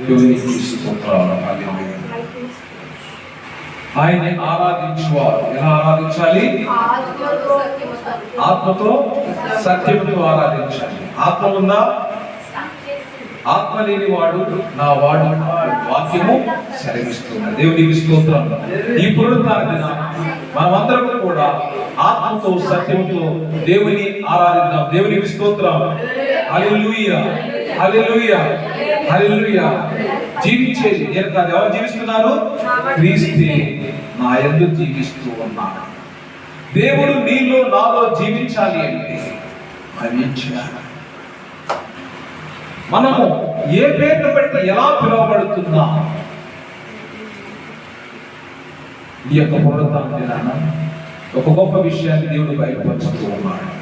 దేవునికి స్తోత్రాలు హల్లెలూయా. ఆయన్ని ఆరాధించువారు. ఎలా ఆరాధించాలి? ఆత్మతో సత్యముతో ఆరాధించాలి. ఆత్మ ఉందా ఆత్మ లేని వాడు నా వాడు వాక్యము సెలవిస్తుంది. దేవునికి స్తోత్రం. ఈ పునరుద్ధాన దినాన మనమందరం కూడా ఆత్మతో సత్యంతో దేవుని ఆరాధిద్దాం. దేవునికి స్తోత్రం. హల్లెలూయా. హల్లెలూయా. హల్లెలూయా. జీవించేది. నేను కాదు ఎవరు జీవిస్తున్నారు? క్రీస్తే. నా ఎందు జీవిస్తూ ఉన్నాడు దేవుడు నీలో నాలో జీవించాలి అంటే మనం చేయాలి మనము ఏ పేరును బట్టి ఎలా పిలువబడుతున్నా ఈ యొక్క పునరుద్ధరణ దినాన ఒక గొప్ప విషయాన్ని దేవుడు బయటపరుచుతూ ఉన్నాడు.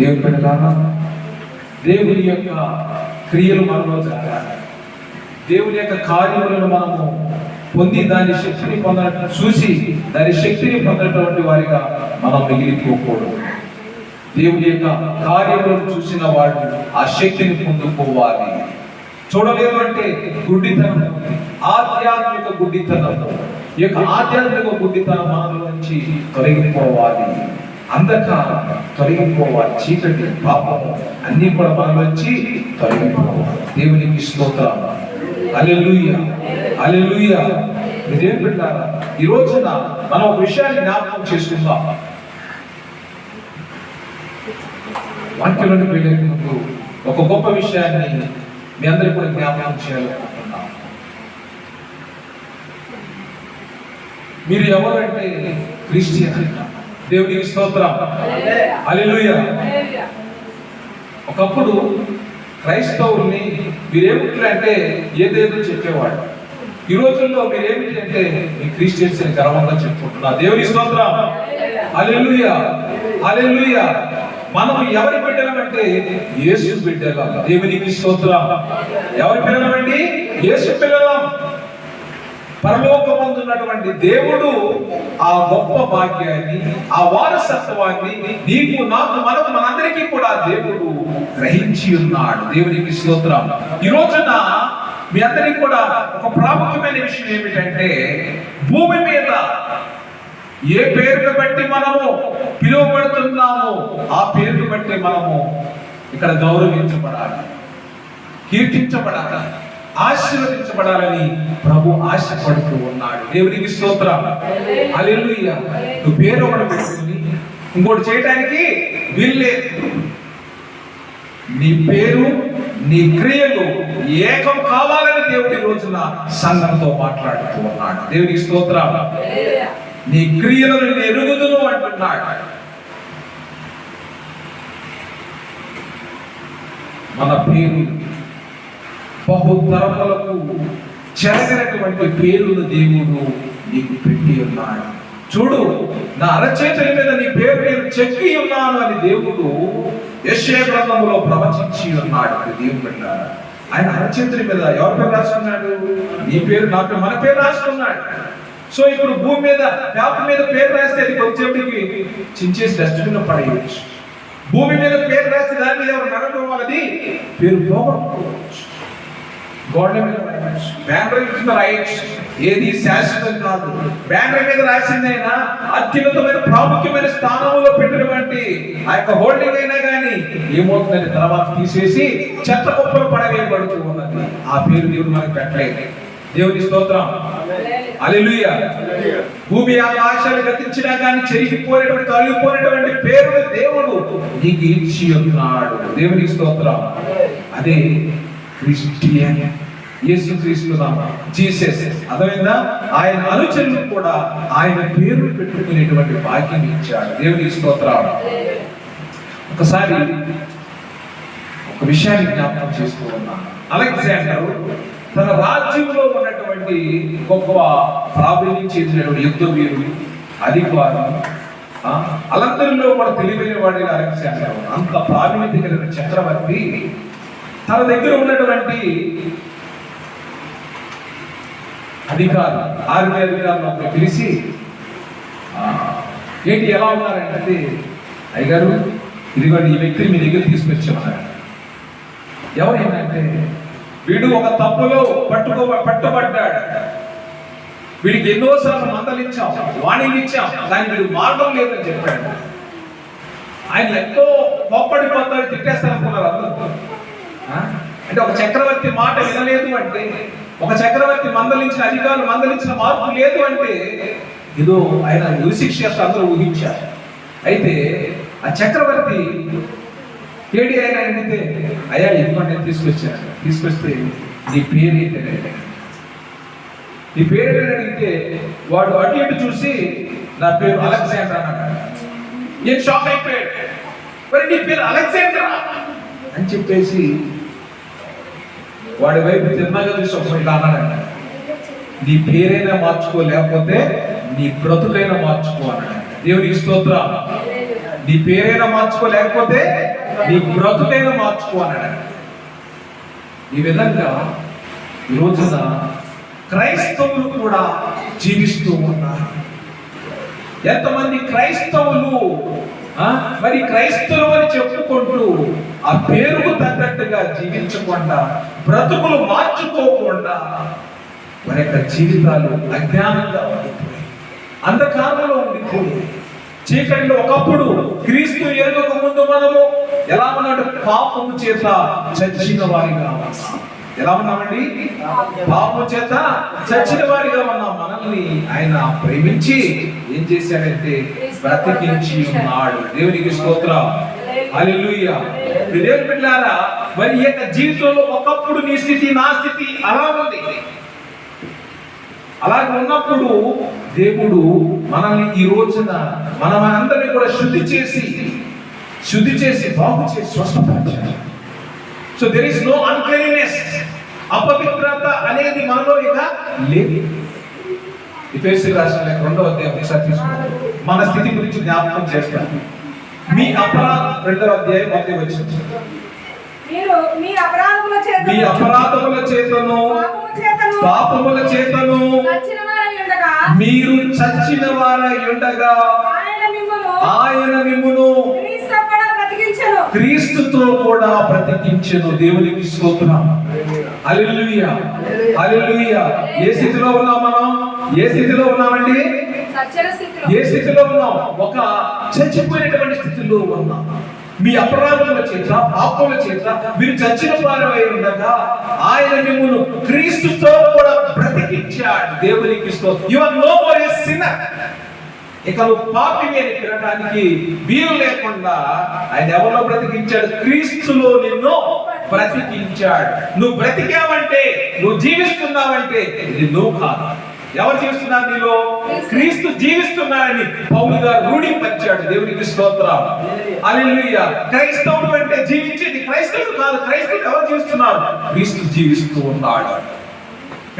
దేవుని పెట్టాలా దేవుని యొక్క క్రియలు మనలో జరగాలి. దేవుని యొక్క కార్యములను మనము పొంది దాని శక్తిని పొందడం చూసి దాని శక్తిని పొందటువంటి వారిగా మనం మిగిలిపోకూడదు. దేవుని యొక్క కార్యములను చూసిన వాడు ఆ శక్తిని పొందుకోవాలి. చూడలేదు అంటే గుడ్డితనం ఆధ్యాత్మిక గుడ్డితనం. ఈ యొక్క ఆధ్యాత్మిక గుడ్డితనం మనలో నుంచి తొలగిపోవాలి. అంధకారం తొలగిపోవాలి చీకటి పాపము అన్ని కూడా మనలో వచ్చి తొలగిపోవాలి దేవునికి స్తోత్రం అలెలుయ అలెలుయ మీరేం పెట్టారా ఈ రోజున మనం ఒక విషయాన్ని జ్ఞాపకం చేసుకుందాం. వాక్యంలోకి వెళ్ళే ముందు ఒక గొప్ప విషయాన్ని మీ అందరికీ కూడా జ్ఞాపకం చేయాలనుకుంటున్నాం. మీరు ఎవరంటే క్రిస్టియన్ అంటారు దేవునికి స్తోత్రం. హల్లెలూయా. ఒకప్పుడు క్రైస్తవుల్ని మీరేమిటి అంటే ఏదేదో చెప్పేవాడు. ఈ రోజుల్లో మీరేమిటి అంటే మీ క్రిస్టియన్స్ అని గర్వంగా చెప్పుకుంటున్నా దేవుని స్తోత్రం. హల్లెలూయా. హల్లెలూయా. మనం ఎవరి బిడ్డలమంటే యేసు బిడ్డలం. దేవునికి స్తోత్రం. ఎవరి పిల్లలమండి యేసు పిల్లలం. పరలోకమందున్నటువంటి దేవుడు ఆ గొప్ప భాగ్యాన్ని ఆ వారసత్వాన్ని నీకు నాకు మనకు మనందరికీ కూడా దేవుడు గ్రహించి ఉన్నాడు. దేవునికి స్తోత్రం. ఈ రోజున మీ అందరికి కూడా ఒక ప్రాముఖ్యమైన విషయం ఏమిటంటే భూమి మీద ఏ పేరును బట్టి మనము పిలువబడుతున్నామో ఆ పేరును బట్టి మనము ఇక్కడ గౌరవించబడాలి కీర్తించబడాలి. ఆశీర్వదించబడాలని ప్రభు ఆశపడుతూ ఉన్నాడు. దేవునికి స్తోత్ర. హల్లెలూయా. నువ్వు పేరు ఒకటి పెట్టుకుని ఇంకోటి చేయడానికి వీళ్ళే నీ పేరు నీ క్రియలు ఏకం కావాలని దేవుడి రోజున సంఘంతో మాట్లాడుతూ ఉన్నాడు. దేవునికి స్తోత్ర. నీ క్రియలను నేను ఎరుగుదును అంటున్నాడు. మన పేరు బహుతరములకు చెరగినటువంటి పేరును దేవుడు నీకు పెట్టి ఉన్నాడు. చూడు నా అరచేతుల మీద నీ పేరు నేను చెక్కి ఉన్నాను అని దేవుడు యశ్య గ్రంథములో ప్రవచించి ఉన్నాడు. అని దేవుడు ఆయన అరచేతుల మీద ఎవరి పేరు రాసుకున్నాడు? నీ పేరు నా పేరు మన పేరు రాసుకున్నాడు. సో ఇప్పుడు భూమి మీద పేపర్ మీద పేరు రాస్తే అది కొంచెంకి చించేసి డస్ట్బిన్ పడేయచ్చు. భూమి మీద పేరు రాస్తే దాని మీద ఎవరు నడవడం పేరు పోగొట్టుకోవచ్చు. గోడ మీద బ్యానర్ ఇచ్చిన రాయొచ్చు. ఏది శాశ్వతం కాదు. బ్యానర్ మీద రాసిందైనా అత్యున్నతమైన ప్రాముఖ్యమైన స్థానంలో పెట్టినటువంటి ఆ యొక్క హోల్డింగ్ అయినా కానీ ఏమవుతుందని తర్వాత తీసేసి చెత్త కుప్పలు పడవేయబడుతూ ఉన్నది. ఆ పేరు దేవుడు మనకు పెట్టలేదు. దేవుని స్తోత్రం. అలెలుయ భూమి ఆకాశాలు గతించినా కానీ చెరిగిపోయినటువంటి తొలగిపోయినటువంటి పేరును దేవుడు నీకు ఇచ్చి ఉన్నాడు. దేవుని స్తోత్రం. అదే క్రిస్టియన్ యేసు క్రీస్తు జీసస్ అర్థమైందా ఆయన అనుచరులకు కూడా ఆయన పేరు పెట్టుకునేటువంటి భాగ్యం ఇచ్చాడు దేవుని స్తోత్రం ఒకసారి ఒక విషయాన్ని జ్ఞాపకం చేస్తూ ఉన్నాను. అలెగ్జాండర్ తన రాజ్యంలో ఉన్నటువంటి గొప్ప ప్రాబల్యం చేసినటువంటి యుద్ధ వీరుడు అధికారులు అలందరిలో కూడా తెలివైన వాడిగా అలెగ్జాండర్. అంత ప్రావీణ్యత కలిగిన చక్రవర్తి తన దగ్గర ఉన్నటువంటి అధికారులు ఆర్మీ అధికారులను పిలిచి ఏంటి ఎలా ఉన్నారంటే అయ్యగారు ఇదిగోండి ఈ వ్యక్తిని మీ దగ్గర తీసుకొచ్చామన్నారు. ఎవరు ఏంటంటే వీడు ఒక తప్పులో పట్టుకో పట్టుబడ్డాడు. వీడికి ఎన్నోసార్లు మందలిచ్చాం వాణిలిచ్చాం ఇచ్చాం వీడు మార్గం లేదని చెప్పాడు. ఆయన ఎంతో కోప్పడిపోతాడు తిట్టేస్తారు అనుకున్నారు అందరూ. అంటే ఒక చక్రవర్తి మాట వినలేదు అంటే ఒక చక్రవర్తి మందలించిన అధికారులు మందలించిన మార్పు లేదు అంటే ఏదో ఆయన ఉరిశిక్ష అందరూ ఊహించారు. అయితే ఆ చక్రవర్తి ఏడి ఆయన అడిగితే అయ్యా ఎందుకంటే నేను తీసుకొచ్చాను తీసుకొస్తే నీ పేరు ఏంటంటే నీ పేరు ఏంటని అడిగితే వాడు అటు ఇటు చూసి నా పేరు అలెగ్జాండర్ అన్నాడు. నేను షాక్ అయిపోయాడు? మరి నీ పేరు అలెగ్జాండర్? అని చెప్పేసి వాడి వైపు తిన్నగా చూసి ఒకసారి అన్నాడంట నీ పేరైనా మార్చుకో లేకపోతే నీ బ్రతుకైనా మార్చుకో అన్నాడు దేవునికి స్తోత్ర. నీ పేరైనా మార్చుకో లేకపోతే నీ బ్రతుకైనా మార్చుకో అన్నాడు ఈ విధంగా ఈ రోజున క్రైస్తవులు కూడా జీవిస్తూ ఉన్నారు. ఎంతమంది క్రైస్తవులు ఆ, మరి క్రైస్తవులు అని చెప్పుకుంటూ ఆ పేరుకు తగ్గట్టుగా జీవించకుండా బ్రతుకులు మార్చుకోకుండా వారి యొక్క జీవితాలు అజ్ఞానంగా ఉండిపోయాయి అంధకారంలో ఉండిపోయాయి. చీకటిలో ఒకప్పుడు క్రీస్తు ఎరుగక ముందు మనము ఎలా ఉన్నాడు? పాపము చేత చచ్చిన వారిగా ఎలా ఉన్నామండి? పాపము చేత చచ్చిన వారిగా ఉన్న. మనల్ని ఆయన ప్రేమించి ఏం చేశాడంటే బ్రతికించి ఉన్నాడు. దేవునికి స్తోత్రం. దేవుని బిడ్డలారా మరి ఈ యొక్క జీవితంలో ఒకప్పుడు నీ స్థితి నా స్థితి అలా ఉంది. అలా ఉన్నప్పుడు దేవుడు మనల్ని ఈ రోజున మన మనందరినీ కూడా శుద్ధి చేసి శుద్ధి చేసి బాగు చేసి స్వస్థపరిచాడు. So there is no uncleanness అపవిత్రత అనేది మనలో ఇక లేదు. ఇఫేసి రాసిన రెండవ అధ్యాయం తీసుకుంటాం మన స్థితి గురించి జ్ఞాపకం చేస్తాను. మీ అపరాధ రెండవ అధ్యాయం మొదటి వచ్చింది మీరు మీ అపరాధముల చేత మీ అపరాధముల చేతను పాపము చేతను పాపముల చేతను మీరు చచ్చిన వారై ఉండగా ఆయన మిమ్మును క్రీస్తుతో కూడా బ్రతికించెను. దేవునికి స్తోత్రం. హల్లెలూయా. హల్లెలూయా. ఏ స్థితిలో ఉన్నాం మనం? ఏ స్థితిలో ఉన్నామండి? ఏ స్థితిలో ఉన్నాం? ఒక చచ్చిపోయినటువంటి స్థితిలో ఉన్నాం. మీ అపరాధముల చేత పాపముల చేత మీరు చచ్చిన వారమై ఉండగా ఆయన మిమ్మల్ని క్రీస్తుతో కూడా బ్రతికించాడు. దేవునికి you are no more a sinner ఇక నువ్వు పాపిని అని పిలవడానికి వీలు లేకుండా ఆయన ఎవరిలో బ్రతికించాడు? క్రీస్తులో నిన్ను బ్రతికించాడు. నువ్వు బ్రతికావంటే నువ్వు జీవిస్తున్నావంటే ఇది నువ్వు కాదు. ఎవరు జీవిస్తున్నారు నీలో? క్రీస్తు. జీవిస్తున్నాడని పౌలు గారు రూఢింపరిచాడు. దేవునికి స్తోత్రం అలెలుయ్య క్రైస్తవుడు అంటే జీవించేది క్రైస్తవుడు కాదు. క్రైస్తవుడు ఎవరు జీవిస్తున్నారు క్రీస్తు జీవిస్తూ ఉన్నాడు.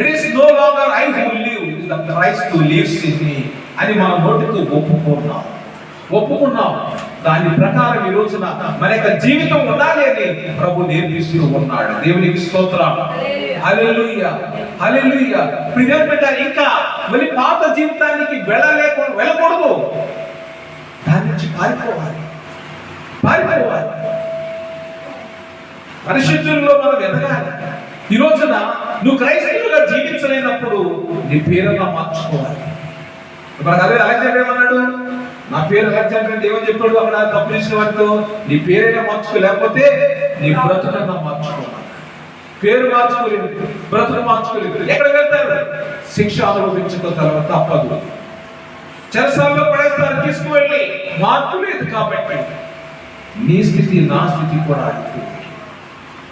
It is no longer I who live the Christ lives in me అని మనం నోటితో ఒప్పుకున్నాం. ఒప్పుకున్నాం. దాని ప్రకారం ఈ రోజున మన యొక్క జీవితం ఉండాలి అని ప్రభు నేర్పిస్తూ ఉన్నాడు. దేవునికి స్తోత్రం. బిడ్డ ఇంకా మరి పాత జీవితానికి వెళ్ళలేక వెళ్ళకూడదు. దాని నుంచి పారిపోవాలి. పారిపోవాలి. పరిశుద్ధుల్లో మనం ఎదగాలి. ఈ రోజున నువ్వు క్రైస్తవులుగా జీవించలేనప్పుడు నీ పేరుగా మార్చుకోవాలి. ఇప్పుడు అదే అలెగ్జాండర్ ఏమన్నాడు? నా పేరు అలెగ్జాండర్ అంటే ఏమని చెప్పాడు అక్కడ తప్పించిన వాటితో నీ పేరైనా మార్చుకో లేకపోతే నీ బ్రతుకన్నా మార్చుకో. పేరు మార్చుకోలేదు బ్రతుకు మార్చుకోలేదు. ఎక్కడ వెళ్తారు? శిక్ష అనుభవించిన తర్వాత తప్పదు. చెరసాల్లో పడేస్తారు తీసుకువెళ్ళి మార్పు లేదు కాబట్టి. నీ స్థితి నా స్థితి కూడా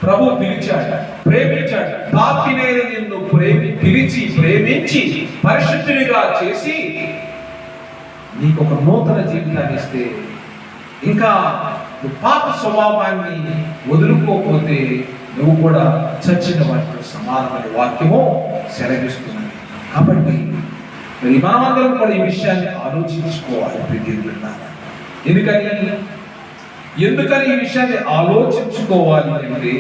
ప్రభు పిలిచాడు ప్రేమించాడు. పాపినైన నిన్ను ప్రేమి పిలిచి ప్రేమించి పరిశుద్ధునిగా చేసి నీకు ఒక నూతన జీవితాన్ని ఇస్తే ఇంకా పాప స్వభావాన్ని వదులుకోకపోతే నువ్వు కూడా చచ్చిన వాటితో సమానమైన వాక్యము సెలవిస్తున్నది కాబట్టి మరి మనమందరం కూడా ఈ విషయాన్ని ఆలోచించుకోవాలి ప్రియమైన ఎందుకని? ఎందుకని ఈ విషయాన్ని ఆలోచించుకోవాలి అంటే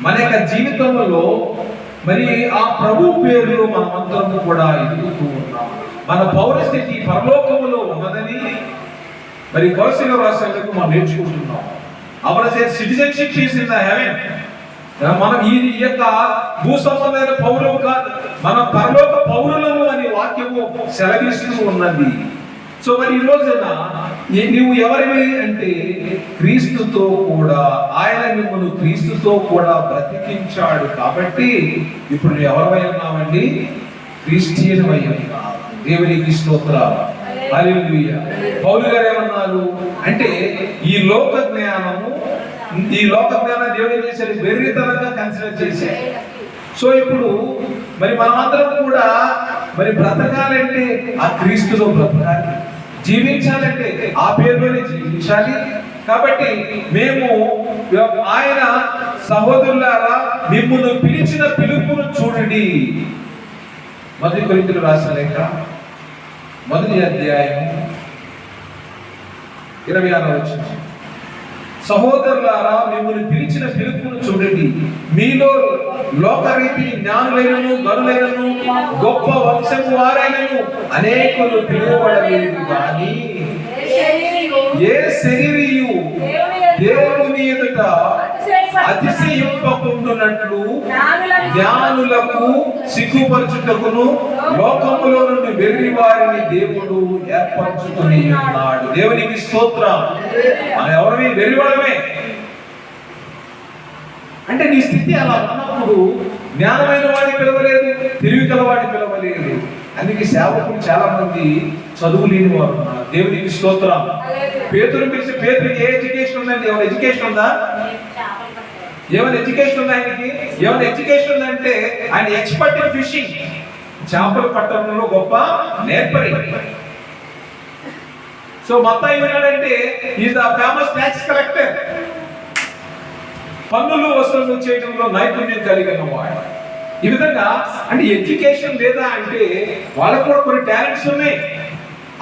మన యొక్క జీవితంలో మరి ఆ ప్రభు పేరులో మనమందరం కూడా ఎదుగుతూ ఉన్నాం మన పౌరస్థితి పరలోకములో ఉన్నదని మరి కొరసిన రాష్ట్రాలకు మనం నేర్చుకుంటున్నాం. Our citizenship is in the heaven మనం ఈ యొక్క భూ సంబంధమైన పౌరులు కాదు మన పరలోక పౌరులము అనే వాక్యము సెలవిస్తూ ఉన్నది. సో మరి ఈ రోజున నువ్వు ఎవరివి అంటే క్రీస్తుతో కూడా ఆయన మిమ్మల్ని క్రీస్తుతో కూడా బ్రతికించాడు కాబట్టి ఇప్పుడు నువ్వు ఎవరివై ఉన్నావండి? క్రిస్టియన్ అయి ఉన్నావు. దేవునికి స్తోత్రాలు. హల్లెలూయా. పౌలు గారు ఏమన్నారు అంటే ఈ లోక జ్ఞానము ఈ లోక జ్ఞానం దేవుడు ఏం చేశాడు? వెర్రితనంగా కన్సిడర్ చేశాడు. సో ఇప్పుడు మరి మనమందరం కూడా మరి బ్రతకాలంటే ఆ క్రీస్తులో బ్రతకాలి. జీవించాలంటే ఆ పేరులోనే జీవించాలి. కాబట్టి మేము ఆయన సహోదరులారా మిమ్మల్ని పిలిచిన పిలుపును చూడండి. మొదటి కొరికలు రాసిన లేక మొదటి అధ్యాయం ఇరవై ఆరో వచ్చిన సహోదరులారా మిమ్మల్ని పిలిచిన పిలుపును చూడండి. మీలో లోకరీతి జ్ఞానులైనను గనులైనను గొప్ప వంశము వారైనను అనేకులు పిలువబడలేదు. కానీ ఏ శరీరియు దేవుని ఎదుట అతిశయింపకుండునట్లు జ్ఞానులకు సిగ్గుపరచుటకును లోకములో నుండి వెర్రి వారిని దేవుడు ఏర్పరచుకుని ఉన్నాడు. దేవునికి స్తోత్రం. ఎవరివి? వెర్రివాడమే అంటే నీ స్థితి అలా ఉన్నప్పుడు జ్ఞానమైన వాడిని పిలవలేదు తెలివి గలవాడిని పిలవలేదు. అందుకే సేవకులు చాలా మంది చదువు లేని వారు దేవునికి స్తోత్రం. పేతురు పిలిచి పేతురికి ఏ ఎడ్యుకేషన్ ఉందండి? ఏమైనా ఎడ్యుకేషన్ ఉందా? ఏమైనా ఎడ్యుకేషన్ ఉంది ఆయనకి? ఏమైనా ఎడ్యుకేషన్ ఉందంటే ఆయన ఎక్స్పర్ట్ ఇన్ ఫిషింగ్ చేపలు పట్టడంలో గొప్ప నేర్పరి. సో మొత్తం ఏమన్నాడంటే is the famous tax collector పన్నులు వసూలు చేయడంలో నైపుణ్యం కలిగిన వాడు. ఈ విధంగా అంటే ఎడ్యుకేషన్ లేదా అంటే వాళ్ళకు కూడా కొన్ని టాలెంట్స్ ఉన్నాయి.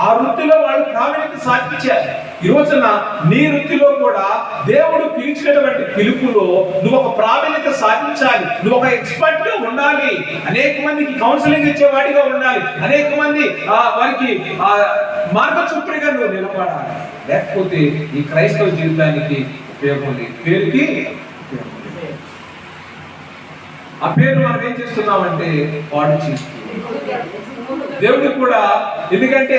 ఆ వృత్తిలో వాళ్ళు ప్రావీణ్యత సాధించారు. ఈ రోజున నీ వృత్తిలో కూడా దేవుడు పిలిచినటువంటి పిలుపులో నువ్వు ఒక ప్రావీణ్యత సాధించాలి. నువ్వు ఒక ఎక్స్పర్ట్గా ఉండాలి. అనేక మందికి కౌన్సిలింగ్ ఇచ్చేవాడిగా ఉండాలి. అనేక మంది ఆ, వారికి ఆ మార్గచూపుడిగా నువ్వు నిలబడాలి. లేకపోతే ఈ క్రైస్తవ జీవితానికి ఉపయోగం లేదు. పేరుకి ఆ పేరు మనం ఏం చేస్తున్నామంటే వాడు చేస్తున్నాం దేవుడు కూడా ఎందుకంటే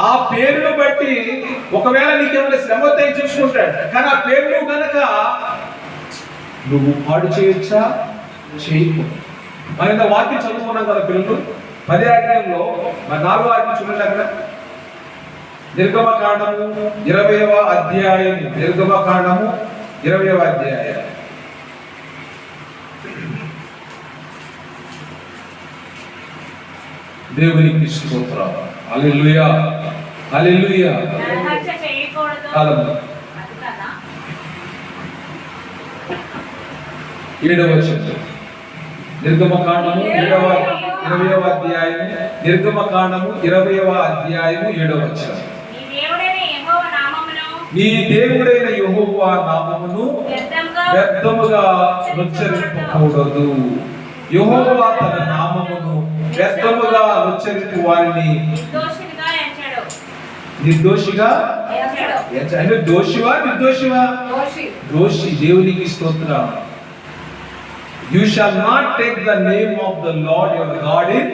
ఆ పేరును బట్టి ఒకవేళ నీకేమైనా శ్రమ వస్తే చూసుకుంటాడు. కానీ ఆ పేరును కనుక నువ్వు పాడు చేయొచ్చా? చేయకు. మన ఇంత వాక్యం చదువుకున్నాం కదా పిల్లలు? పది అధ్యాయంలో మన నాలుగో ఆజ్ఞ చూడండి అక్కడ. నిర్గమ కాండము ఇరవైవ అధ్యాయం నిర్గమ కాండము ఇరవైవ అధ్యాయం. దేవునికి స్తోత్రం నరహత్య చేయకూడదు. కాలము ఏడవ వచనం నిర్గమ కాండము ఏడవ ఇరవయవ అధ్యాయము నిర్గమ కాండము ఇరవయవ అధ్యాయము ఏడవ వచనం. నీ దేవుడైన యెహోవా నామమును వ్యర్థముగా ఉచ్చరింపకూడదు. యెహోవా తన నామమును వ్యర్థముగా ఉచ్చరింపు వారిని నిర్దోషిగా అంటే దోషివా నిర్దోషివా? దోషి. దేవునికి స్తోత్రం you shall not take the name of the Lord your God in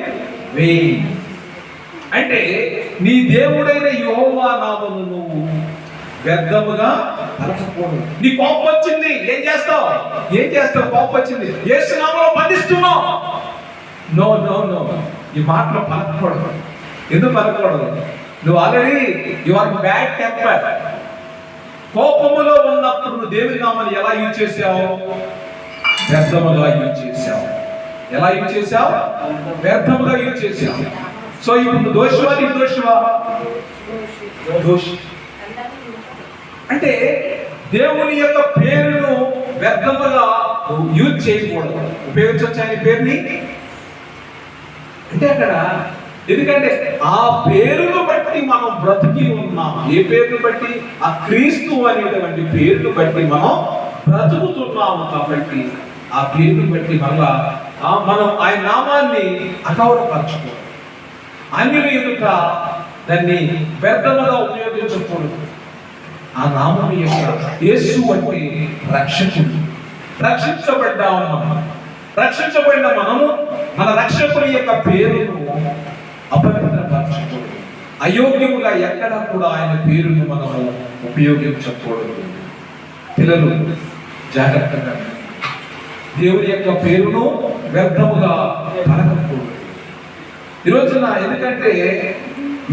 vain అంటే నీ దేవుడైన యెహోవా నామమును నువ్వు వ్యర్థముగా పలకకూడదు నీ కోపం వచ్చింది ఏం చేస్తావు? ఏం చేస్తావు? కోపం వచ్చింది. యేసు నామములో బంధిస్తున్నావు. నో నో నో ఈ మాటలో పలకూడదు ఎందుకు పలకూడదు నువ్వు already you are bad temper కోపములో ఉన్నప్పుడు నువ్వు దేవుని నామని ఎలా యూజ్ చేసావు వ్యర్థముగా యూజ్ చేసావు ఎలా యూజ్ చేసావు వ్యర్థముగా యూజ్ చేసావు సో ఇప్పుడు దోషవా? నీ దోషవా? దోషి. అంటే దేవుని యొక్క పేరును వ్యర్థముగా యూజ్ చేయకూడదు. ఉపయోగించవచ్చు ఆయన పేరుని? అంటే అక్కడ ఎందుకంటే ఆ పేరును బట్టి మనం బ్రతికి ఉన్నాం. ఏ పేరును బట్టి? ఆ క్రీస్తు అనేటువంటి పేరును బట్టి మనం బ్రతుకుతున్నాము కాబట్టి ఆ పేరును బట్టి మళ్ళా ఆ మనం ఆయన నామాన్ని అగౌరవపరచుకోవాలి అన్యుల ఎదుట దాన్ని వ్యర్థముగా ఉపయోగించకూడదు. ఆ నామం యొక్క యేసు అంటే రక్షకుడు. రక్షించబడ్డాము మనం. రక్షించబడిన మనము మన రక్షకుని యొక్క పేరును అపవిత్రపరచకూడదు అయోగ్యముగా ఎక్కడ కూడా ఆయన పేరును మనము ఉపయోగించకూడదు. పిల్లలు జాగ్రత్తగా దేవుని యొక్క పేరును వ్యర్థముగా పలకకూడదు. ఈరోజున ఎందుకంటే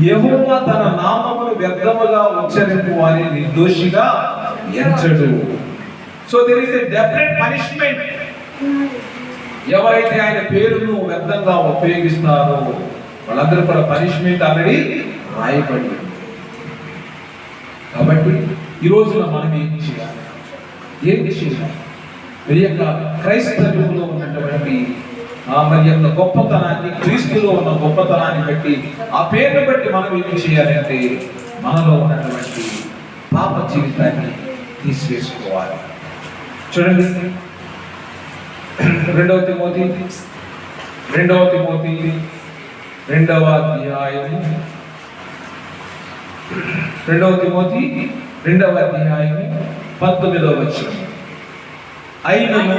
యెహోవా తన నామమును వ్యర్థముగా ఉచ్చరింపు వారిని నిర్దోషిగా ఎంచడు. So there is a definite punishment ఎవరైతే ఆయన పేరును వ్యర్థంగా ఉపయోగిస్తారో వాళ్ళందరూ కూడా పనిష్మెంట్ ఆల్రెడీ రాయబడి కాబట్టి ఈ రోజున మనం ఏం చేయాలి? ఏం చేయాలి? మరి యొక్క క్రైస్తవులో ఉన్నటువంటి ఆ మరి యొక్క గొప్పతనాన్ని క్రీస్తులో ఉన్న గొప్పతనాన్ని బట్టి ఆ పేరును బట్టి మనం ఏం చేయాలంటే మనలో ఉన్నటువంటి పాప జీవితాన్ని తీసివేసుకోవాలి. చూడండి. రెండవ తిమోతి రెండవ తిమోతి రెండవ అధ్యాయము రెండవ తిమోతి రెండవ అధ్యాయము పంతొమ్మిదవ వచనం. అయినను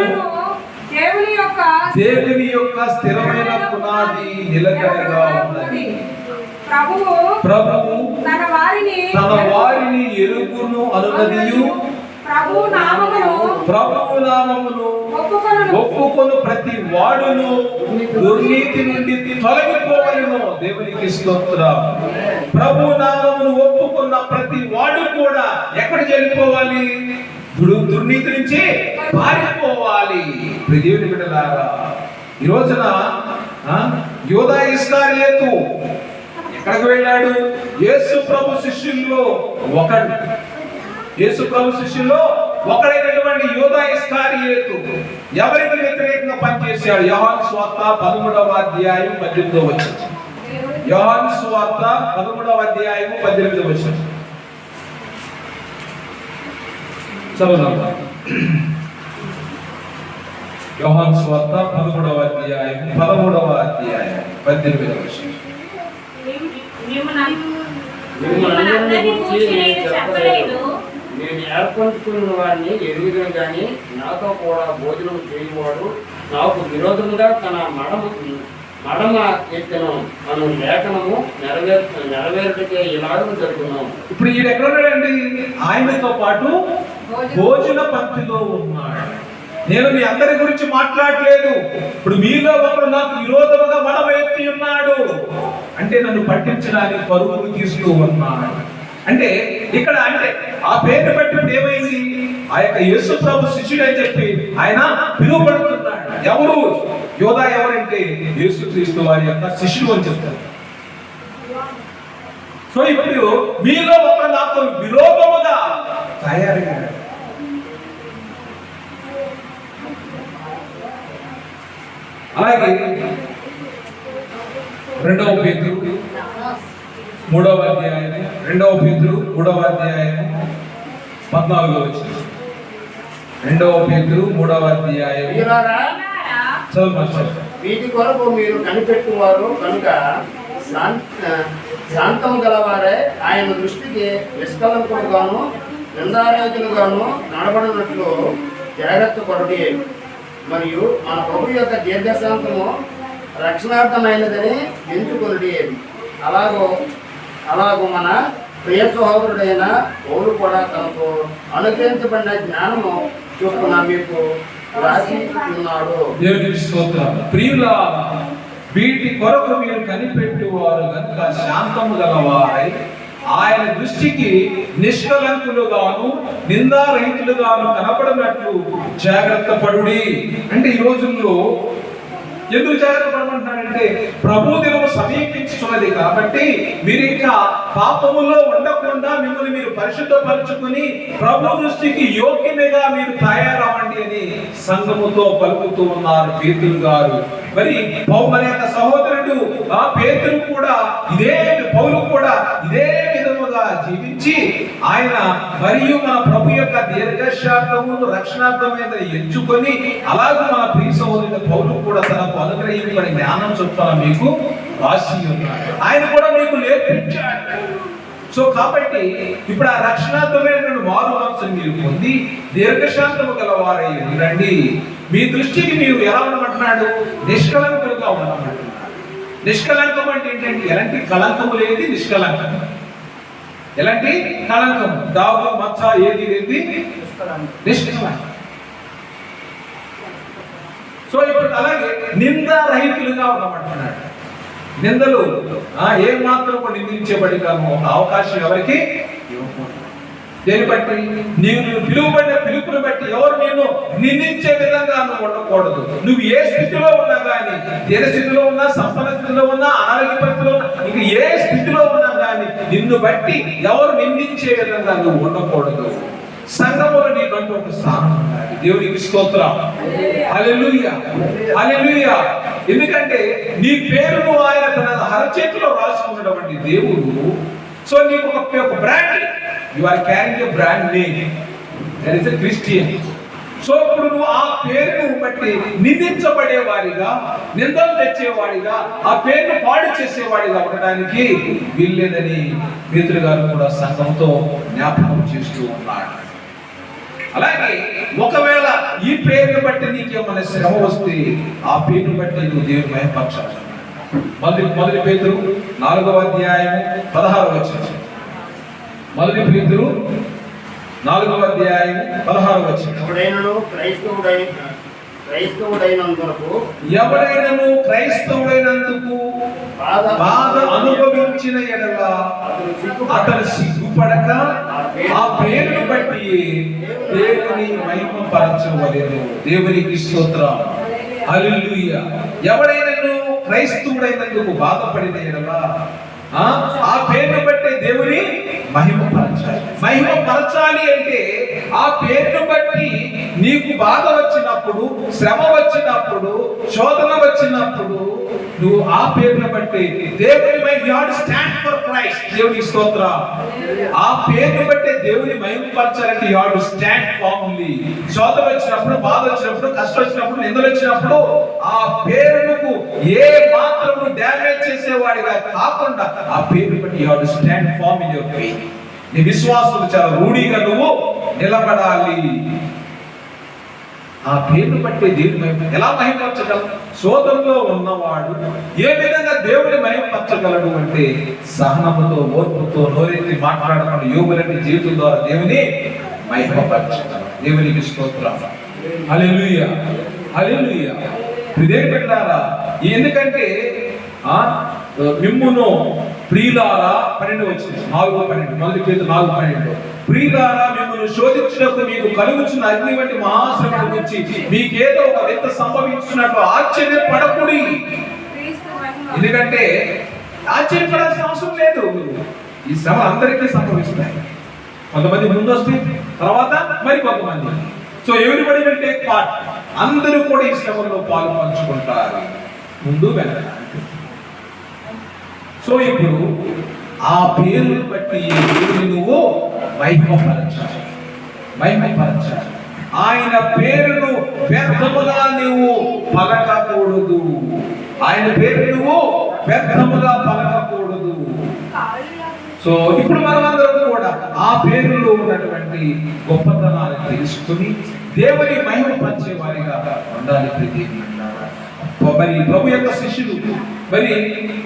దేవుని యొక్క దేవుని యొక్క స్థిరమైన పునాది నిలకడగా ఉన్నది. ప్రభువు ప్రభువు తన వారిని తన వారిని ఎరుగును అనునదియు ప్రభు నామమును ఒప్పుకొను ప్రతి వాడును. దుర్నీతి నుండి తొలగిపోవలను. దేవునికి స్తోత్రం. ప్రభు నామమును ఒప్పుకున్న ప్రతి వాడు కూడా ఎక్కడ దుడు దుర్నీతి నుంచి పారిపోవాలి. దేవుని బిడ్డలారా ఈ రోజున యోధా ఇస్కారియేతు ఎక్కడికి వెళ్ళాడు? యేసు ప్రభు శిష్యుల్లో ఒకడు. యేసు ప్రభు శిష్యుల్లో ఒకడైనటువంటి యోధా ఇస్కారియేతు. ఎవరికి వ్యతిరేకంగా పనిచేశాడు? యోహాన్ స్వార్త పదమూడవ అధ్యాయం పద్దెనిమిదవ వచ్చింది యోహాన్ స్వార్త పదమూడవ అధ్యాయం పద్దెనిమిదవ వచ్చింది చదువుదాం యోహాన్ స్వార్త పదమూడవ అధ్యాయం పదమూడవ అధ్యాయం పద్దెనిమిదవ వచ్చింది మిమ్మల్ని మిమ్మల్ని అందరినీ చెప్పలేదు. నేను ఏర్పరచుకున్న వారిని ఎరుగుదను కానీ నాతో కూడా భోజనం చేయవాడు నాకు విరోధముగా తన మడమ మడమ ఎత్తను. మనం లేఖనము నెరవేర్ నెరవేరుటకే ఇలాగ జరుగుతున్నాం ఇప్పుడు ఈయన ఎక్కడ ఉన్నాడండి? ఆయనతో పాటు భోజన పంక్తిలో ఉన్నాడు. నేను మీ అందరి గురించి మాట్లాడలేదు. ఇప్పుడు మీలో ఒకడు నాకు విరోధముగా మడమ ఎత్తి ఉన్నాడు. అంటే నన్ను పట్టించడానికి పరుగులు తీస్తూ ఉన్నాడు. అంటే ఇక్కడ అంటే ఆ పేరు పెట్టినప్పుడు ఏమైంది? ఆ యొక్క యేసు ప్రభు శిష్యుడు అని చెప్పి ఆయన పిలువబడుతున్నాడు. ఎవరు? యోధా ఎవరంటే యేసు క్రీస్తు వారి యొక్క శిష్యుడు అని చెప్తారు. సో ఇప్పుడు మీలో ఒక నాకు విరోధముగా తయారయ్యాడు. అలాగే రెండవ పేరు మూడవ అధ్యాయం రెండవ పేతురు మూడవ అధ్యాయం పద్నాలుగో వచ్చిన రెండవ పేతురు మూడవ అధ్యాయం. వీటి కొరకు మీరు కనిపెట్టువారు కనుక శాంత గలవారే ఆయన దృష్టికి నిష్కలంకులుగాను నిందారహితులుగాను నడబడినట్లు జాగ్రత్త పడుడి మరియు మన ప్రభు యొక్క దీర్ఘశాంతము రక్షణార్థమైనదని ఎంచుకొనుడి. అలాగో అలాగూ మన ప్రియ సహోదరుడైన పౌలు కూడా తనకు అనుగ్రహించబడిన జ్ఞానము చొప్పున మీకు రాసి ఉన్నాడు దేవునికి స్తోత్రం ప్రియుల వీటి కొరకు మీరు కనిపెట్టువారు కనుక శాంతము గలవారై ఆయన దృష్టికి నిష్కలంకులుగాను నిందారహితులుగాను కనపడినట్లు జాగ్రత్త పడుడి. అంటే ఈ రోజుల్లో ఎందుకు జాగ్రత్త ప్రభు దినము సమీపించుతున్నది కాబట్టి మీరు ఇంకా పాపములో ఉండకుండా మిమ్మల్ని మీరు పరిశుద్ధపరుచుకుని ప్రభు దృష్టికి యోగ్యమేగా మీరు తయారవ్వండి అని సంఘముతో పలుకుతూ ఉన్నారు పేతులు గారు. మరి పౌరు యొక్క సహోదరుడు ఆ పేతులు కూడా ఇదే పౌలు కూడా ఇదే జీవించి ఆయన మరియు మన ప్రభు యొక్క దీర్ఘశాంతమును రక్షణార్థమైన ఎంచుకొని అలాగే మన ప్రియ సహోదరుడు పౌలు కూడా తనకు అనుగ్రహించబడి జ్ఞానం చొప్పున మీకు రాసి ఉన్నాడు. ఆయన కూడా మీకు నేర్పించాడు. సో కాబట్టి ఇప్పుడు ఆ రక్షణార్థమైన మారు మనసుని మీరు పొంది దీర్ఘశాంతము గలవారై ఉండండి. మీ దృష్టికి మీరు ఎలా ఉండమంటున్నాడు? నిష్కలంకులుగా ఉండమంటున్నాడు. నిష్కలంకం అంటే ఏంటంటే ఎలాంటి కలంకము లేని నిష్కలంకం. ఎలాంటి? కళంకం దావు మచ్చ ఏది ఏంటి నిష్కలంకం సో ఇప్పుడు అలాగే నిందారహితులుగా ఉండమంటున్నాడు నిందలు ఆ ఏ మాత్రం నిందించబడి ఒక అవకాశం ఎవరికి? దేని బట్టి? నీవు నువ్వు పిలువబడిన పిలుపుని బట్టి ఎవరు నేను నిందించే విధంగా నువ్వు ఉండకూడదు. నువ్వు ఏ స్థితిలో ఉన్నా కానీ ఏ స్థితిలో ఉన్నా సంపన్న స్థితిలో ఉన్నా ఆరోగ్య పరిస్థితిలో ఉన్నా ఇంక ఏ నిన్ను బట్టి ఎవరు నిందించే విధంగా నువ్వు ఉండకూడదు. నీ నీకంటూ ఒక స్థానం ఉండాలి. దేవునికి స్తోత్రం. హల్లెలూయా. హల్లెలూయా. ఎందుకంటే నీ పేరును ఆయన తన అరచేతిలో రాసుకున్నటువంటి దేవుడు. సో నీకు ఒక ఒక brand you are carrying a brand name that is a Christian so ఇప్పుడు నువ్వు ఆ పేరును బట్టి నిందించబడే వారిగా నిందలు తెచ్చేవాడిగా ఆ పేరును పాడు చేసేవాడిగా ఉండడానికి వీల్లేదని మిత్రులు గారు కూడా సంఘంతో జ్ఞాపకం చేస్తూ ఉన్నాడు అలాగే ఒకవేళ ఈ పేరును బట్టి నీకేమైనా శ్రమ వస్తే ఆ పేరును బట్టి నువ్వు దేవుని మహిమపరచాలి మొదటి మొదటి పేతురు నాలుగవ అధ్యాయం పదహారు వచ్చిన మొదటి పేతురు నాలుగవ అధ్యాయం పదహారు వచ్చిన ఎవడైనను క్రైస్తవుడై క్రైస్తవుడైనందుకు ఎవరైనను క్రైస్తవుడైనందుకు బాధ అనుభవించిన ఎడల అతను సిగ్గుపడక ఆ పేరును బట్టి దేవుని మహిమపరచవలెను. దేవునికి స్తోత్రం. హల్లెలూయా. ఎవడైనను క్రైస్తవుడైనందుకు బాధపడిన ఎడల ఆ? పేరును బట్టి దేవుని మహిమ పరచాలి. మహిమ పరచాలి అంటే ఆ పేరును బట్టి నీకు బాధ వచ్చినప్పుడు శ్రమ వచ్చినప్పుడు శోధన వచ్చినప్పుడు నువ్వు ఆ పేరును బట్టి దేవుని my God stand for Christ దేవుని స్తోత్ర. ఆ పేరును బట్టి దేవుని మహిమపరచాలంటే యాడ్ స్టాండ్ ఫార్మ్లీ శోధన వచ్చినప్పుడు బాధ వచ్చినప్పుడు కష్టం వచ్చినప్పుడు నిందలు వచ్చినప్పుడు ఆ పేరుకు ఏ మాత్రము డ్యామేజ్ చేసేవాడిగా కాకుండా ఆ పేరు బట్టి and stand firm in your faith నీ విశ్వాసం చాలా రూఢిగా నువ్వు నిలబడాలి. ఆ పేరును బట్టి దేవుని మహిమ ఎలా మహిమపరచగలం? సోదరులో ఉన్నవాడు ఏ విధంగా దేవుని మహిమపరచగలడు అంటే సహనముతో ఓర్పుతో నోరెత్తి మాట్లాడకుండా యోగులని జీవితం ద్వారా దేవుని మహిమపరచగలం. దేవునికి స్తోత్రం అలెలుయ అలెలుయ ఇదేం పెట్టారా ఎందుకంటే ఆ మిమ్మును ప్రియులారా పన్నెండు వచ్చింది. నాలుగు పన్నెండు. మొదటి చేతి నాలుగు పన్నెండు. ప్రియులారా మిమ్మల్ని శోధించినప్పుడు మీకు కలుగుచున్న అగ్ని వంటి మహాశ్రమ గురించి మీకేదో ఒక వింత సంభవించినట్లు ఆశ్చర్యపడకుడి. ఎందుకంటే ఆశ్చర్యపడాల్సిన అవసరం లేదు. ఈ శ్రమ అందరికీ సంభవిస్తాయి కొంతమంది ముందు వస్తే తర్వాత మరి కొంతమంది. సో ఎవరిబడి వెంటే పార్ట్ అందరూ కూడా ఈ శ్రమలో పాలు పంచుకుంటారు. ముందు వెళ్ళాలి సో ఇప్పుడు ఆ పేరును బట్టి దేవుని నువ్వు మహిమపరచాలి మహిమపరచాలి ఆయన పేరును వ్యర్థముగా నువ్వు పలకకూడదు. ఆయన పేరు నువ్వు వ్యర్థముగా పలకకూడదు. సో ఇప్పుడు మనమందరం కూడా ఆ పేరులో ఉన్నటువంటి గొప్పతనాన్ని తెలుసుకుని దేవుని మహిమ వారిగా ఉండాలి ప్రతి మరి ప్రభు యొక్క శిష్యులు మరి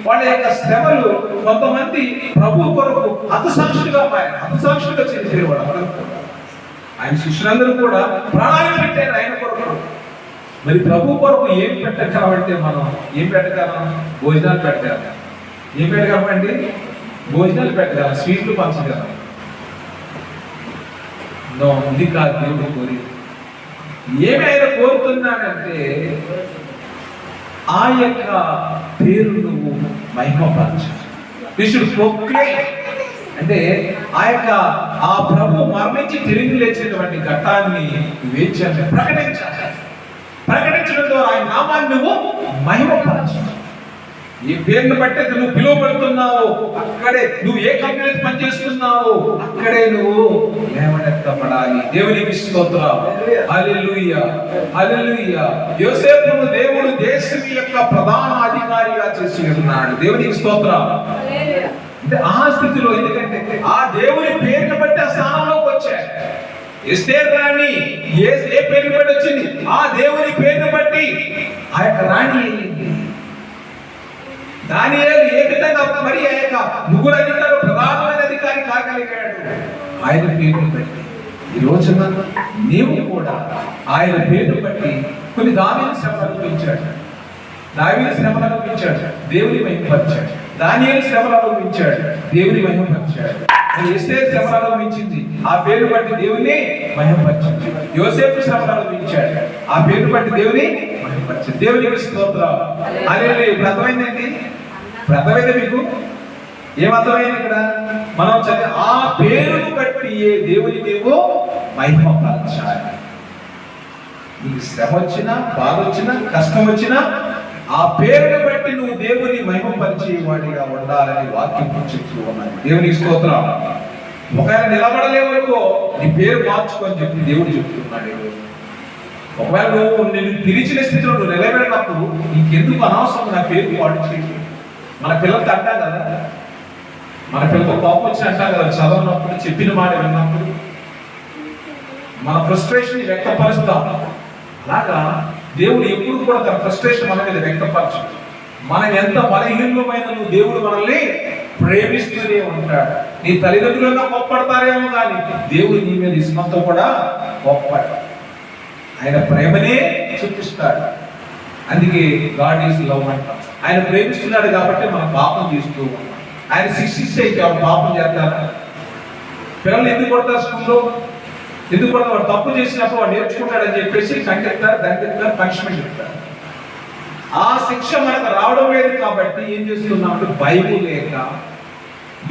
వాళ్ళ యొక్క శ్రమలు కొంతమంది ప్రభు కొరకు హతసాక్షులుగా మారారు హతసాక్షులుగా చనిపోయేవాడు మనం ఆయన శిష్యులందరూ కూడా ప్రాణాలు పెట్టారు ఆయన కొరకు. మరి ప్రభు కొరకు ఏం పెట్టగలమంటే మనం ఏం పెట్టగలం? భోజనాలు పెట్టగలం. ఏం పెట్టగలమండి? భోజనాలు పెట్టగలం స్వీట్లు పంచగలం. నో ఇది కాదు దేవుడు కోరి ఏమైనా కోరుతున్నానంటే ఆ యొక్క పేరు నువ్వు మహిమపరచు. విషుడు అంటే ఆ యొక్క ఆ ప్రభు మరణించి తిరిగి లేచినటువంటి ఘట్టాన్ని వేచి ప్రకటించాలి ప్రకటించడం ద్వారా ఆయన నామాన్ని నువ్వు మహిమపరచు. ఈ పేరును బట్టి నువ్వు పిలువబడుతున్నావు. అక్కడే నువ్వు ఏ కంపెనీ పనిచేస్తున్నావు? అక్కడే నువ్వు లేవనెత్తపడాలి దేవునికి స్తోత్రం హల్లెలూయా. హల్లెలూయా. యోసేపును దేవుడు దేశం యొక్క ప్రధాన అధికారిగా చేసి ఉన్నాడు. దేవునికి స్తోత్రం హల్లెలూయా అంటే ఆ స్థితిలో ఎందుకంటే ఆ దేవుని పేరుని బట్టి ఆ స్థానంలోకి వచ్చాడు. ఎస్తేర్ రాణి ఏ ఏ పేరుని బట్టి వచ్చింది? ఆ దేవుని పేరుని బట్టి ఆ యొక్క రాణి దాని ఏ విధంగా మరి ఆ యొక్క ముగ్గురు అధికారులు ప్రధానమైన అధికారి కాగలిగాడు. ఆయన పేరును బట్టి ఈ రోజున నీవు కూడా ఆయన పేరు బట్టి కొన్ని దావీని శ్రమలు అనుభవించాడు దావిని శ్రమలు అనుభవించాడు దేవుని మహిమపరిచాడు దానియేలు శ్రమలు అనుభవించాడు దేవుని మహిమపరిచాడు ఎస్తే శ్రమలు అనుభవించింది ఆ పేరు బట్టి దేవుని మహిమపరిచింది యోసేపు శ్రమలు అనుభవించాడు ఆ పేరు బట్టి దేవుని మహిమపరిచాడు దేవునికి స్తోత్రం. అదే ఇప్పుడు అర్థమైందండి ఇప్పుడు అర్థమైంది మీకు? ఏమర్థమైంది ఇక్కడ? మనం చదివి ఆ పేరును బట్టి ఏ దేవుని నీవు మహిమపరచాలి నీకు శ్రమ వచ్చినా బాధ వచ్చినా కష్టం వచ్చినా ఆ పేరుని బట్టి నువ్వు దేవుని మహిమపరిచేవాడిగా ఉండాలని వాక్యం చెప్తూ ఉన్నాను. దేవునికి స్తోత్రం. ఒకవేళ నిలబడలేవనుకో నీ పేరు మార్చుకొని చెప్పి దేవుడు చెప్తున్నాడు. ఈరోజు. ఒకవేళ నువ్వు నేను పిలిచిన స్థితిలో నువ్వు నిలబడినప్పుడు నీకెందుకు అనవసరం నా పేరు వాడు మన పిల్లలకి అంటాం కదా. మన పిల్లలతో కోపం వచ్చి అంటాం కదా చదవనప్పుడు చెప్పిన మాట విన్నప్పుడు. మన ఫ్రస్ట్రేషన్ వ్యక్తపరుస్తాం. అలాగా దేవుడు ఎప్పుడు కూడా తన ఫ్రస్ట్రేషన్ మన మీద వ్యక్తపరచు మనం ఎంత బలహీనమైన నువ్వు దేవుడు మనల్ని ప్రేమిస్తూనే ఉంటాడు. నీ తల్లిదండ్రులన్నా కోప్పడతారేమో కానీ దేవుడు నీ మీద ఇష్టంతో కూడా కోప్పడు ఆయన ప్రేమనే చూపిస్తాడు అందుకే గాడ్ ఈజ్ లవ్ అంటాం. ఆయన ప్రేమిస్తున్నాడు కాబట్టి మనం పాపం చేస్తూ ఆయన శిక్షిస్తే ఎవరు పాపం చేస్తారా పిల్లలు ఎందుకు కొడతారు స్కూల్లో? ఎందుకు కొడతారు? వాడు తప్పు చేసినప్పుడు వాడు నేర్చుకుంటాడని చెప్పేసి కంటెక్టారు దండెత్తారు పనిష్మెంట్ చెప్తారు. ఆ శిక్ష మనకు రావడం లేదు కాబట్టి ఏం చేస్తున్నాం అంటే బైబుల్ లేక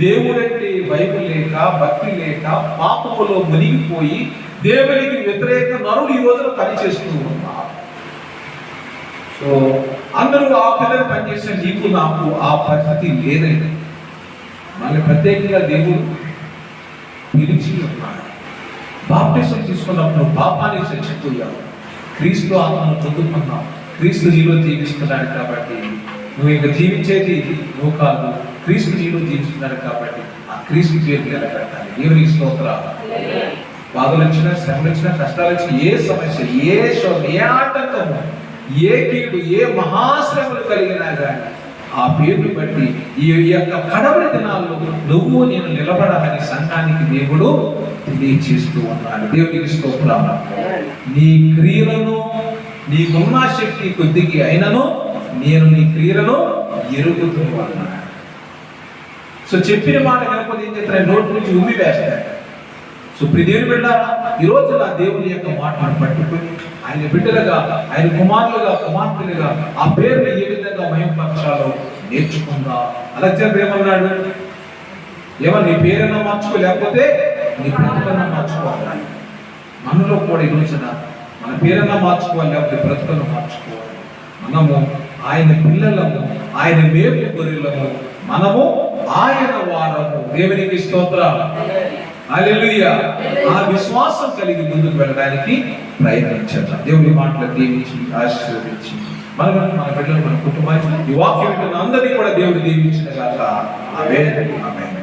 దేవుడంటే బైబిల్ లేక భక్తి లేక పాపములో మునిగిపోయి దేవునికి వ్యతిరేక నరులు ఈ రోజున పనిచేస్తూ ఉన్నారు సో అందరూ ఆ పిల్లలు పనిచేసిన నీకు నాకు ఆ పరిస్థితి లేదండి మళ్ళీ ప్రత్యేకంగా దేవుడు పిలిచి ఉన్నాడు. బాప్టిజం తీసుకున్నప్పుడు పాపాన్ని చచ్చిపోయావు క్రీస్తు ఆత్మను పొందుకున్నావు. క్రీస్తు నీలో జీవిస్తున్నాడు కాబట్టి నువ్వు ఇంకా జీవించేది నువ్వు కాదు. క్రీస్తు నీలో జీవిస్తున్నాడు కాబట్టి ఆ క్రీస్తు పేరు నిలబెట్టాలి. దేవుని స్తోత్రాలు. బాధలు వచ్చినా శ్రమలు వచ్చినా కష్టాలు వచ్చినా ఏ సమస్య ఏ శోభ ఏ ఆటంకము ఏ కీడు ఏ మహాశ్రమలు కలిగినా కానీ ఆ పేరుని బట్టి ఈ యొక్క కడవరి దినాల్లో నువ్వు నేను నిలబడాలని సంఘానికి దేవుడు తెలియచేస్తూ ఉన్నాడు. దేవునికి స్తోత్రం నీ క్రియలను నీకున్న శక్తి కొద్దికి అయినను నేను నీ క్రియలను ఎరుగుతూ అన్నాడు సో చెప్పిన మాట కనుక ఏం చేస్తాడు నోటి నుంచి ఉమ్మి వేస్తాను సో ప్రిదేవుని ఈ రోజు నా దేవుని యొక్క మాటను పట్టుకుని ఆయన బిడ్డలుగా ఆయన కుమారులుగా కుమార్తెలుగా ఆ పేరుని ఏ విధంగా మయంపరచాలో నేర్చుకుందా? అలెగ్జాండర్ ఏమన్నాడు? ఏమన్నా నీ పేరైనా మార్చుకో లేకపోతే నీ బ్రతుకన్నా మార్చుకోవాలి. మనలో కూడా ఈ రోజున మన పేరన్నా మార్చుకోవాలి లేకపోతే బ్రతుకను మార్చుకోవాలి. మనము ఆయన పిల్లలము ఆయన మేపు గొర్రెలము మనము ఆయన వారము. దేవునికి స్తోత్రాలు. ఆ విశ్వాసం కలిగి ముందుకు వెళ్ళడానికి ప్రయత్నించారు దేవుని మాటలు దీవించి ఆశీర్వదించి. మన మన బిడ్డలు మన కుటుంబాన్ని ఈ వాక్యం అందరినీ కూడా దేవుడు దీవించిన గాక. అవే ఆమేన్.